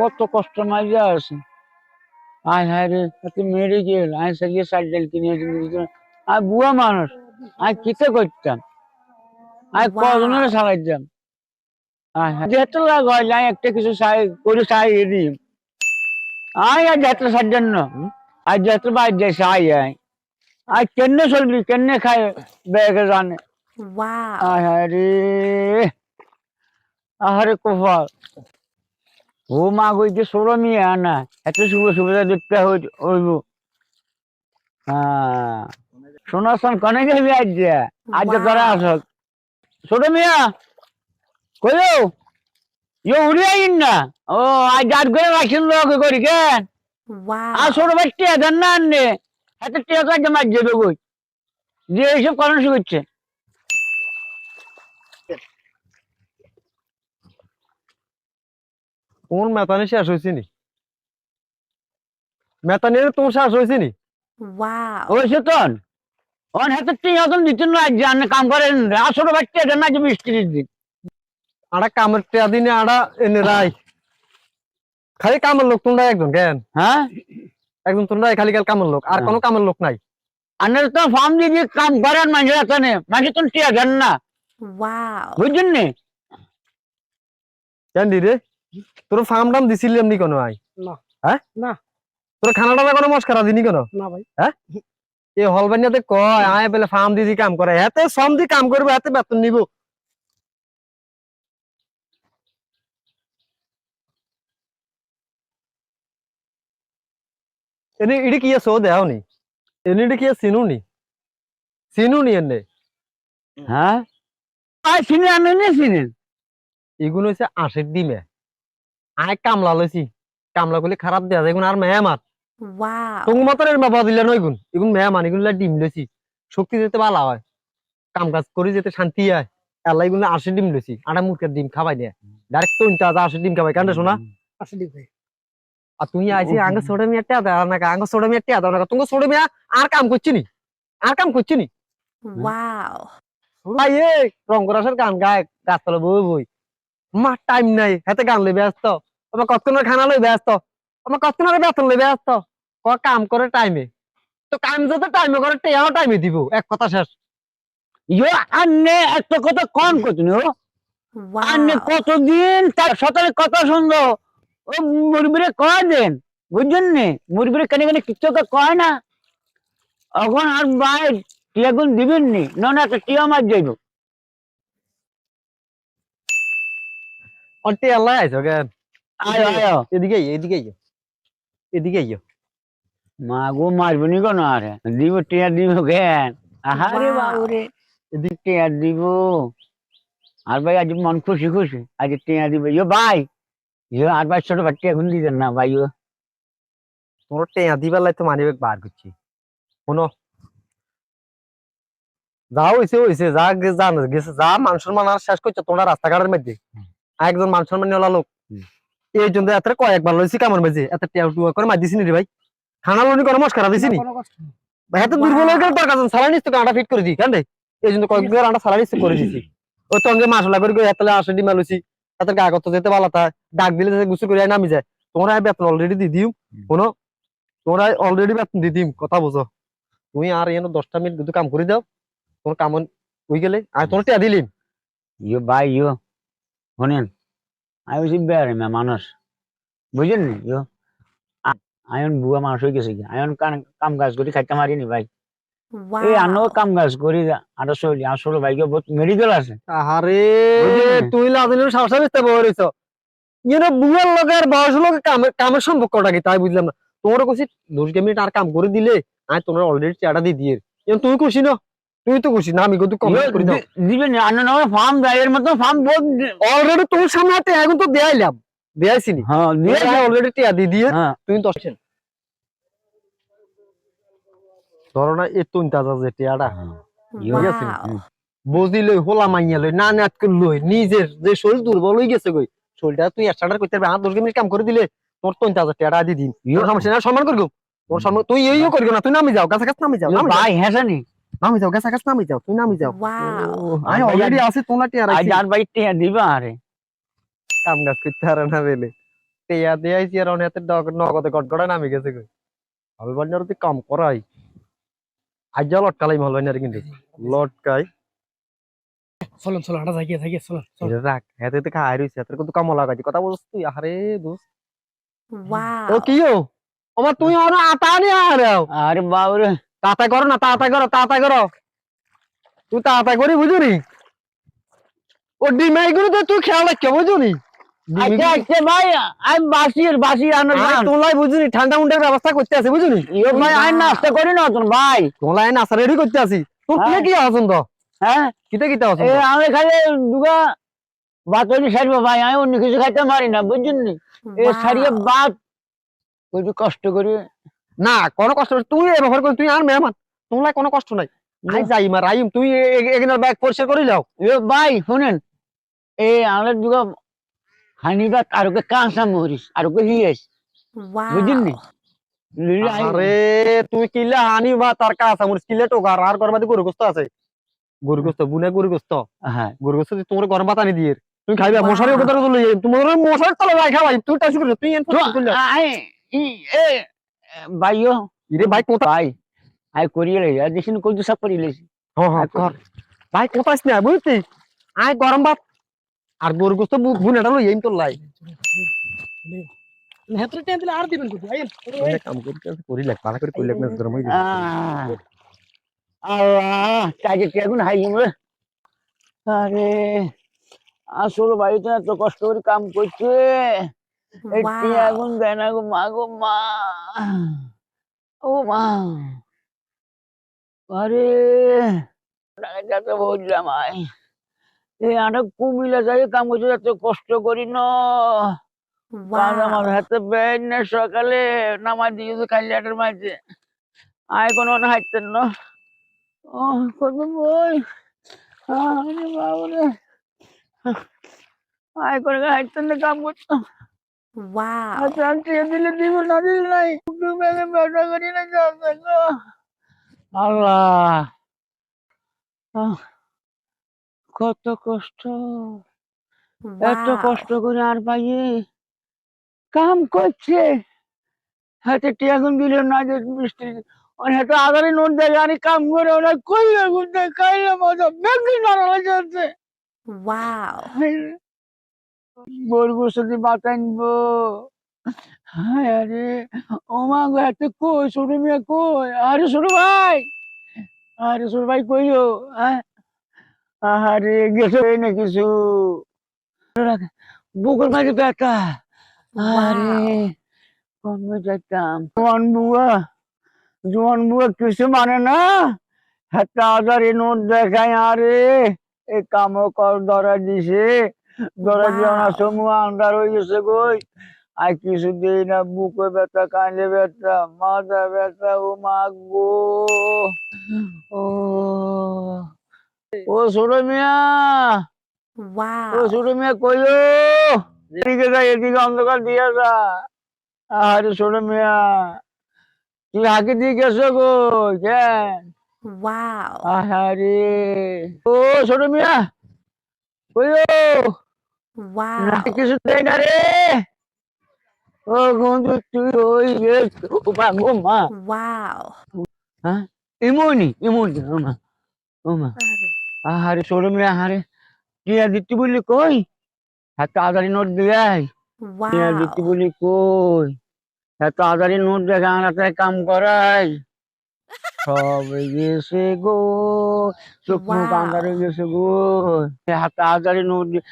কত কষ্ট মারিয়া আছে আয় হায় রে এত মেরে গেল আয় সারিয়ে সাইড ডাল কিনে আর বুয়া মানুষ আয় কিতে করতাম? আয়. কজনের সারাইতাম? আয় হায় যেহেতু লাগ হয় আয় একটা কিছু সাই করে সাই দিই আয় আর যেহেতু সাজ্জান না আর যেহেতু বাইর যায় সাই আয় আয়। কেনে চলবি কেনে খায় বেগে জানে. আয় হায় রে আহারে কপাল। ও মা যে ষোলো মিয়া না এত শুভ সুবিধা দেখতে হই- হইব। হ্যাঁ। শোনাশন কনে যাবি আজ আজ যে তোরা Wow. আস ছোট মিয়া? কইও ইয়ে উড়ে আইন না? ও আজ আট করে রাখছেন লোক করি কেন? আর ছোট ভাই টিয়া দেন না আনলে এত টিয়া কাজ মার যাবে কই? যে এইসব কারণ শিখছে কোন মেতানি শেষ হয়েছে নি মেতানির তোমার শেষ হয়েছে নি Wow. ওই সেতন অন হাতে টিয়া তো দিতেন না আজ কাম করেন আর ছোট ভাই না যে মিস্ত্রির দিন আড়া কামের টেয়া দিনে আড়া এনে রাই। খালি কামের লোক তোমরা একজন কেন? হ্যাঁ? একজন তোমরা খালি কাল কামের লোক আর হ্যাঁ। কোনো কামের লোক নাই। আনের তো ফার্ম দিয়ে দিয়ে কাম করেন মানুষের এখানে মানুষ তো টিয়া দেন না। Wow. বুঝছেন নি? কেন দি রে? তোর ফার্ম টাম দিছিলি এমনি কোনো আই? না। হ্যাঁ? না। তোর খানা টানা কোনো মস্কারা দিনি কেন? না ভাই। এই হলবানিয়াতে কয় আয় পেলে ফার্ম দিদি কাম করে। এতে শ্রম দি কাম করবে এতে বেতন নিব। এনে ইডি কি সো দেও নি এনে ইডি কি সিনু নি সিনু নি এনে? হ্যাঁ? আর চিনি আনেন না চিনেন এগুলো হচ্ছে আশের ডিমে। আয় কামলা লইছি। কামলা করলে খারাপ দেয়া যায় আর মেহমান Wow. তোমার মতো এর বাবা দিলে নয় গুণ। এগুন মেহমান এগুলো ডিম লইছি। শক্তি যেতে ভালো হয়। কাম কাজ করি যেতে শান্তি হয়। আল্লাহ এগুলো আশি ডিম লইছি। আটা মুরগের ডিম খাবাই নিয়ে ডাইরেক্ট তো ইনটা আশি ডিম খাবাই। কান্ডে শোনা? আসলে ভাই আর তুই আইছি আঙ্গ সোডা মিয়া টিয়া দাও না আঙ্গ সোডা মিয়া টিয়া দাও না তুমি সোডা মিয়া আর কাম করছি নি। আর কাম করছি নি। Wow. ভাই এ রঙ্গরাসের গান গায় গাছতলা বই বই। মা টাইম নাই হাতে গান লই ব্যস্ত। আমার কতক্ষণের খানা লই ব্যস্ত আমার কতক্ষণের বেতন লই ব্যস্ত ক কাম করে টাইমে তো কাম যত টাইমে করে টেয়াও টাইমে দিব এক কথা শেষ। ইয়ো আন্নে একটা কথা কম করতেন ও? আন্নে. কতদিন তার সকালে কথা শুনলো ও মুরবিরে কয় দেন? বুঝছেন নি? মুরবিরে কেন কেন কিছু তো কয় না। এখন আর ভাই টিয়া গুণ দিবেন নি? না না একটা টিয়া মার যাইব। টেয়া লাই আইছো কেন? আয় আয়। এদিকে এদিকে। এদিকে। মা গো মারবো নি কোনো আর। দিব টিয়া দিব কেন? আহারে বাবুরে। এদিক টিয়া দিব। আর ভাই আজ মন খুশি খুশি। আজ টিয়া দিব। ইয়ো ভাই ইয়ো আর ভাই ছোট ভাই টিয়া গুণ দিতেন না ভাই ও তোর টেয়া দিবার লাই তো মানি ব্যাগ বার করছি। শোনো। যা হইছে হইছে। যা গে- যা না গেছে যা মান আর শেষ করছে তোমরা রাস্তাঘাটের মধ্যে। আর একজন মান সম্মান নিয়ে লোক। এই জন্য এত কয়েকবার লইছি কামড় মাঝে এত টেয়া টুয়া করে নি রে ভাই। খানা লনি করে মস্কারা দিছি নি। কোনো কষ্ট ভাই এত দুর্বল হয়ে গেল তোর কাছে সালানি তো আটা ফিট করে দি কেন রে এই জন্য কয়েকবার আটা সালানি করে দিছি। ওই তো অঙ্গে মাসলা করে এতলে আসে ডিমা লইছি এত গা কত যেতে ভালো তা ডাক দিলে গুছু করে নামি যায়। তোমরা বেতন অলরেডি দি দিও কোনো তোমরা অলরেডি বেতন দি দিম কথা বুঝো। তুমি আর এনে দশটা মিনিট দুটো কাম করে দাও তোমার কাম হই গেলে আর তোমার টিয়া দিলিম। ইয়ো ভাই ইয়ো শোনেন। আমি বলছি বেড়ে মা মানুষ বুঝলেন নি? আয়ন বুয়া মানুষ হয়ে গেছে কি? আয়ন কাম কাজ করি খাইতে মারিনি ভাই। এই আনো কাম কাজ করি আরও শৈলী আসলে ভাইকে বহুত মেডিকেল আছে। আরে তুই লাদিনের সাহসা বিস্তার বই রইছ ইয়ে বুয়ার লগের বয়স লোক কামের কামের সম্পর্কটা কি? তাই বুঝলাম না। তোমার কইছি দশ মিনিট আর কাম করে দিলে আমি তোমার অলরেডি টিয়াটা দিয়ে দিয়ে। তুই খুশি না? তুই তো খুশি না আমি কিন্তু কম ইয়ো করে দাও দি- দিবেন আন্ন নামে ফার্ম মতো ফার্ম বহুত অলরেডি তোর সামনে হাতে এখন তো দেয়াইলাম নি হ্যাঁ দিয়ে অলরেডি টিয়া দিয়ে দিয়ে হ্যাঁ। তুমি দশ ধরো না এ তুই তাজা যে টিয়াটা। ইয়ো আছে। Wow. বুঝি লই হোলা মাইয়া লই না নাত করে লই নিজের যে শরীর দুর্বল হয়ে গেছে গই শরীরটা তুই স্টার্টার করতে পারবি। হাত দশ মিনিট কাম করে দিলে তোর তো তাজা টিয়াটা দিয়ে দিন। ইয়ো তোর সমস্যা না সম্মান করব। তোর সম্মান তুই ইয়ে করবি না তুই নামি যাও নামি যাও ইয়ো নামি যাও, ভাই হেসানি নামি যাও গাছ গাছ নামি যাও তুই নামি যাও. আমি অলরেডি আছি তোমরা টিয়া রাখছি আর ভাই টিয়া দিবা আরে। কাম গাছ করতে পারে না বেলে। টেয়া দেয়াইছি আর অনেক নগদে গটগড়া নামে গেছে কই। হলবান্ডার তুই কাম করাই। আজ যা লটকালাই হলবান্ডার কিন্তু। লটকাই। চলুন চলুন হাঁটা থাকিয়ে থাকিয়ে চলুন রাখ হাতে তো খাই রইছে তোর কত কাম লাগাইছি। কথা বলছিস তুই? আরে দোস্ত। ও Wow. কি ও? আমার তুই আর আতা নি আর আরে বাবরে। তাতা করো না তাতা করো তাতা করো। তুই তাতা করি বুঝুনি ও ডিমাই গুলো তো তুই খেয়াল রাখ বুঝুনি আচ্ছা আচ্ছা ভাই আমি বাসির বাসি আনো তোলাই বুঝুনি ঠান্ডা মুন্ডার ব্যবস্থা করতে আছে বুঝুনি ইয়ে ভাই আমি নাস্তা করি না তোর ভাই। তোলাই রেডি করতে আছি। তোর কি হ্যাঁ। কি পছন্দ? হ্যাঁ? এ আমি খালি দুগা বাতরি সারবো ভাই আমি অন্য কিছু খাইতে পারি না সারিয়ে. কষ্ট করে না কোনো কষ্ট নেই। তুই এই ব্যবহার করি তুই আর মেহমান। তোলাই কোনো কষ্ট নাই। আই যাই মার আইম তুই এখানে ব্যাগ পরিষ্কার করে যাও। এ ভাই শুনেন এই আমাদের দুগা হানিবাত আর ওকে কাঁচা মরিস আর ওকে নি Wow. আরে তুই কিলে হানি বা তার কাজ আমার কিলে টোকার আর করবাদি গরু গোস্ত আছে। গরু গোস্ত বুনে গরু গোস্ত হ্যাঁ। গরু গোস্ত দিয়ে তোমার গরম ভাত আনি দিয়ে। তুই খাইবা. মশারি তুলে যাই তোমার মশারি তলে খাওয়াই তুই টাইস করে তুই এন তো আই এ ভাইও রে ভাই কোথা ভাই আই করিয়ে লাই আর দেখিন কই হ্যাঁ হ্যাঁ কর। ভাই কোথায় না বুঝতি আয় গরম ভাত। আর গরু গোস্ত বুনেটা লই এম তোর লাই। হেতরে টেন দিলে আর দিবেন কোথায়? আইন কাম করতে করি লাগ পালা করে করি লাগ না গরম হই আল্লাহ কাজে কেমন হাই রে? আরে আসলে বাড়িতে এত কষ্ট করে কাম করছে। একটি. আগুন দেয় না গো মা গো মা ও মা আরে যাতে এই আটা কুমিল্লা যাই কাম করছে এত কষ্ট করি না আমার. হাতে বেড না সকালে নামাজ দিয়ে তো খালি আটের মাঝে আয় কোনো না হাঁটতেন না ও করব বই আরে আয় করে হাঁটতেন না কাম করতাম Wow. আল্লাহ কত কষ্ট এত কষ্ট করে আর পাইয়ে কাম করছে হাতে টিয়াগুন দিল না যে বৃষ্টি আধারে নোট দেয় আর কাম করে ওরা কইলে গুনতে মজা যাচ্ছে. বলব শুধু বাতানবো হায় আরে, ও মা গো, এত কই, ছোট মেয়ে কই? আরে ছোট ভাই, আরে ছোট ভাই কইও হ্যাঁ? আরে গেছে না কিছু? বুকের মাঝে ব্যথা আরে, কোন যাইতাম? জোয়ান বুয়া জোয়ান বুয়া কিছু মানে না। হাতে আধারে নোট দেখায় আরে, এ কামও কর ধরা দিছে। ধরা দিয়ে না Wow. আন্ধার হয়ে গেছে গই আর কিছু দেই না বুকে ব্যথা কাঁধে ব্যথা মাথা ব্যথা ও মা গো। ও। ছোট মিয়া। ও. ছোট মিয়া কইলো এদিকে যা এদিকে অন্ধকার দিয়ে যা। আরে ছোট মিয়া তুই হাঁকি দিয়ে গেছো গো কেন? Wow. আহারে। ও ছোট মিয়া. না কিছু দেয় না রে। ও বন্ধু তুই ওই রে গো মা Wow. হ্যাঁ? ইমনি ইমনি মা ও মা। আহারে ছোট মিয়া আহারে। টিয়া দিতে বললি কই? হাতে আদারি নোট দিয়ে টিয়া. দিতে বলি কই? এত আদারি নোট তাই কাম করাই। সব গেছে গো। চোখ মুখ. গেছে গো। হাতে আদারি নোট দিয়ে